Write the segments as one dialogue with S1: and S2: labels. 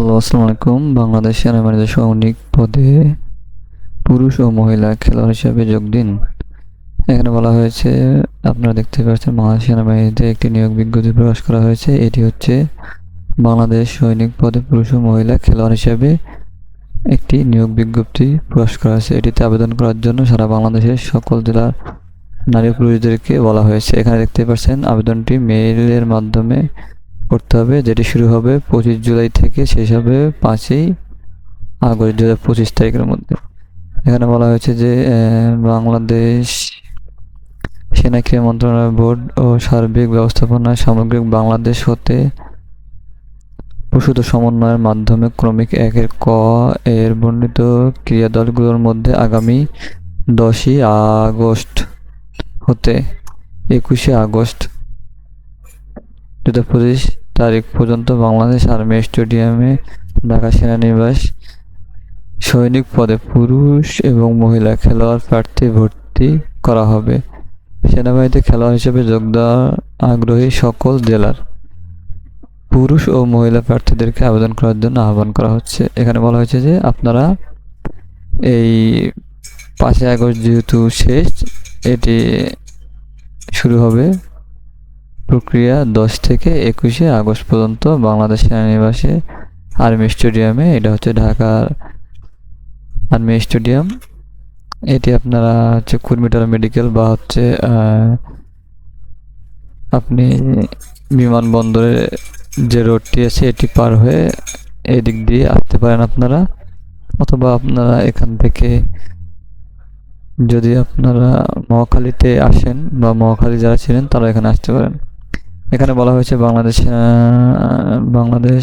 S1: Hello, আসসালামু আলাইকুম। বাংলাদেশ সেনাবাহিনীতে সৈনিক পদে পুরুষ ও মহিলা খেলোয়াড় হিসেবে যোগ দিন। এখানে বলা হয়েছে, আপনারা দেখতে পাচ্ছেন বাংলাদেশ সেনাবাহিনীতে একটি নিয়োগ বিজ্ঞপ্তি প্রকাশ করা হয়েছে। এটি হচ্ছে বাংলাদেশ সৈনিক পদে পুরুষ ও মহিলা খেলোয়াড় হিসেবে একটি নিয়োগ বিজ্ঞপ্তি প্রকাশ করা হয়েছে। এটিতে আবেদন করার জন্য সারা বাংলাদেশের সকল জেলার নারী পুরুষদেরকে বলা হয়েছে। এখানে দেখতে পাচ্ছেন, আবেদনটি মেইলের মাধ্যমে করতে হবে, যেটি শুরু হবে পঁচিশ জুলাই থেকে শেষ হবে পাঁচই আগস্ট দু হাজার পঁচিশ তারিখের মধ্যে। এখানে বলা হয়েছে যে বাংলাদেশ সেনা ক্রীড়া মন্ত্রণালয় বোর্ড ও সার্বিক ব্যবস্থাপনা সামগ্রিক বাংলাদেশ হতে প্রসূত সমন্বয়ের মাধ্যমে ক্রমিক একের ক এর বর্ণিত ক্রিয়া দলগুলোর মধ্যে আগামী দশই আগস্ট হতে একুশে আগস্ট দু হাজার পঁচিশ তারিখ পর্যন্ত বাংলাদেশ আর্মি স্টেডিয়ামে ঢাকা সেনানিবাস সৈনিক পদে পুরুষ এবং মহিলা খেলোয়াড় প্রার্থী ভর্তি করা হবে। সেনাবাহিনীতে খেলোয়াড় হিসেবে যোগ দেওয়ার আগ্রহী সকল জেলার পুরুষ ও মহিলা প্রার্থীদেরকে আবেদন করার জন্য আহ্বান করা হচ্ছে। এখানে বলা হয়েছে যে আপনারা এই পাঁচই আগস্ট যেহেতু শেষ, এটি শুরু হবে প্রক্রিয়া দশ থেকে একুশে আগস্ট পর্যন্ত বাংলাদেশ সেনানিবাসে আর্মি স্টেডিয়ামে, এটা হচ্ছে ঢাকার আর্মি স্টেডিয়াম। এটি আপনারা হচ্ছে কুর্মিটার মেডিকেল বা হচ্ছে আপনি বিমানবন্দরে যে রোডটি আছে এটি পার হয়ে এদিক দিয়ে আসতে পারেন আপনারা। অথবা আপনারা এখান থেকে যদি আপনারা মহাখালীতে আসেন বা মহাখালী যারা ছিলেন তারা এখানে আসতে পারেন। এখানে বলা হয়েছে বাংলাদেশ বাংলাদেশ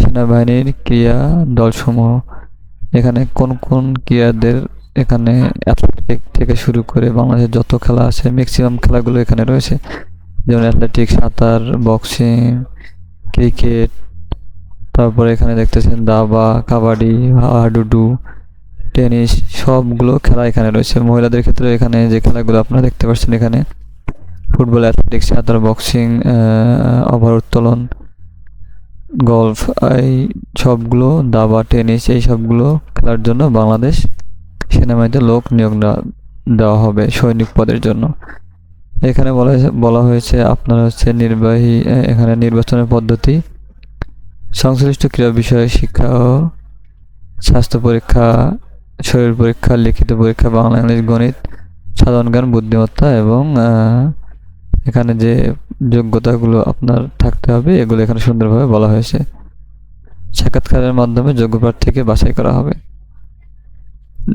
S1: সেনাবাহিনীর ক্রিয়া দলসমূহ। এখানে কোন কোন ক্রিয়াদের এখানে অ্যাথলেটিক থেকে শুরু করে বাংলাদেশের যত খেলা আছে ম্যাক্সিমাম খেলাগুলো এখানে রয়েছে। যেমন অ্যাথলেটিক সাঁতার বক্সিং ক্রিকেট তারপরে এখানে দেখতেছেন দাবা, কাবাডি, হাডুডু, টেনিস, সবগুলো খেলা এখানে রয়েছে। মহিলাদের ক্ষেত্রে এখানে যে খেলাগুলো আপনারা দেখতে পাচ্ছেন এখানে ফুটবল অ্যাথলেটিক্স সাঁতার বক্সিং ওভার উত্তোলন, গলফ, এই সবগুলো, দাবা, টেনিস, এই সবগুলো খেলার জন্য বাংলাদেশ সেনাবাহিনীতে লোক নিয়োগ দেওয়া- হবে সৈনিক পদের জন্য। এখানে বলা হয়েছে বলা হয়েছে আপনার হচ্ছে নির্বাহী এখানে নির্বাচনের পদ্ধতি, সংশ্লিষ্ট ক্রীড়া বিষয়ে শিক্ষা ও স্বাস্থ্য পরীক্ষা, শরীর পরীক্ষা, লিখিত পরীক্ষা বাংলা ইংলিশ গণিত, সাধারণ জ্ঞান, বুদ্ধিমত্তা এবং এখানে যে যোগ্যতাগুলো আপনার থাকতে হবে, এগুলো এখানে সুন্দরভাবে বলা হয়েছে। সাক্ষাৎকারের মাধ্যমে যোগ্য প্রার্থীকে বাছাই করা হবে।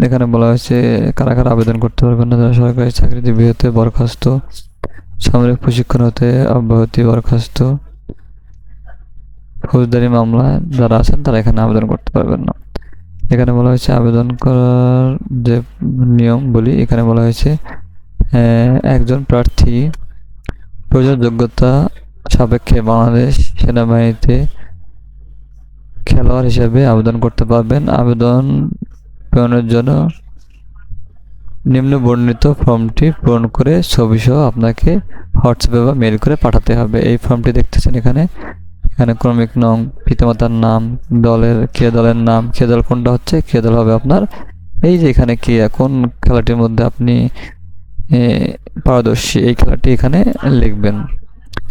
S1: এখানে বলা হয়েছে, কারা কারা আবেদন করতে পারবেন না, যারা সরকারি চাকরিজীবী হতে বরখাস্ত, সামরিক প্রশিক্ষণ হতে অব্যাহতি বরখাস্ত, ফৌজদারি মামলা যারা আছেন, তারা এখানে আবেদন করতে পারবেন না। এখানে বলা হয়েছে, আবেদন করার যে নিয়ম বলি, এখানে বলা হয়েছে একজন প্রার্থী প্রয়োজন যোগ্যতা সাপেক্ষে বাংলাদেশ সেনাবাহিনীতে খেলোয়াড় হিসেবে আবেদন করতে পারবেন। আবেদন প্রেরণের জন্য নিম্ন বর্ণিত ফর্মটি পূরণ করে ছবি সহ আপনাকে হোয়াটসঅ্যাপে বা মেল করে পাঠাতে হবে। এই ফর্মটি দেখতেছেন এখানে। এখানে ক্রমিক নং, পিতামাতার নাম, দলের কে দলের নাম, কে দল কোনটা হচ্ছে, কে দল হবে আপনার। এই যে এখানে কি, কোন খেলাটির মধ্যে আপনি পারদর্শী এই খেলাটি এখানে লিখবেন।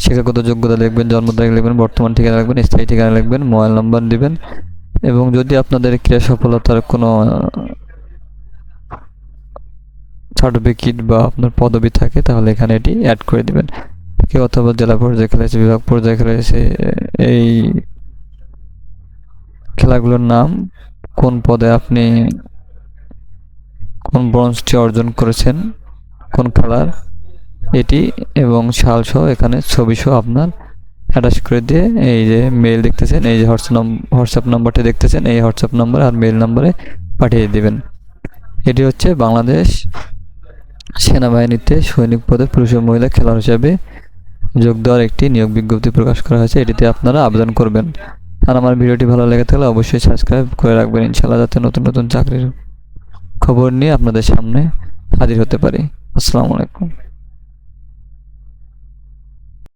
S1: শিক্ষাগত যোগ্যতা লিখবেন, জন্ম তারিখ লিখবেন, বর্তমান ঠিকানা লিখবেন, স্থায়ী ঠিকানা লিখবেন, মোবাইল নম্বর দিবেন এবং যদি আপনাদের ক্রীড়া সফলতার কোনো সার্টিফিকেট বা আপনার পদবি থাকে, তাহলে এখানে এটি অ্যাড করে দিবেন। কেউ অথবা জেলা পর্যায়ে খেলেছে বিভাগ পর্যায়ে খেলেছে এই খেলাগুলোর নাম, কোন পদে আপনি কোন ব্রঞ্জটি অর্জন করেছেন কোন খেলার? এটি এবং সাল সহ এখানে ছবি সহ আপনার অ্যাটাচ করে দিয়ে এই যে মেল দেখতেছেন, এই যে হোয়াটসঅ্যাপ হোয়াটসঅ্যাপ নাম্বারটি দেখতেছেন, এই হোয়াটসঅ্যাপ নাম্বার আর মেল নাম্বারে পাঠিয়ে দিবেন। এটি হচ্ছে বাংলাদেশ সেনাবাহিনীতে সৈনিক পদে পুরুষ ও মহিলা খেলোয়াড় হিসাবে যোগ দেওয়ার একটি নিয়োগ বিজ্ঞপ্তি প্রকাশ করা হয়েছে। এটিতে আপনারা আবেদন করবেন। আর আমার ভিডিওটি ভালো লেগে থাকলে অবশ্যই সাবস্ক্রাইব করে রাখবেন। ইনশাআল্লাহ যাতে নতুন নতুন চাকরির খবর নিয়ে আপনাদের সামনে হাজির হতে পারি। আসসালামু আলাইকুম।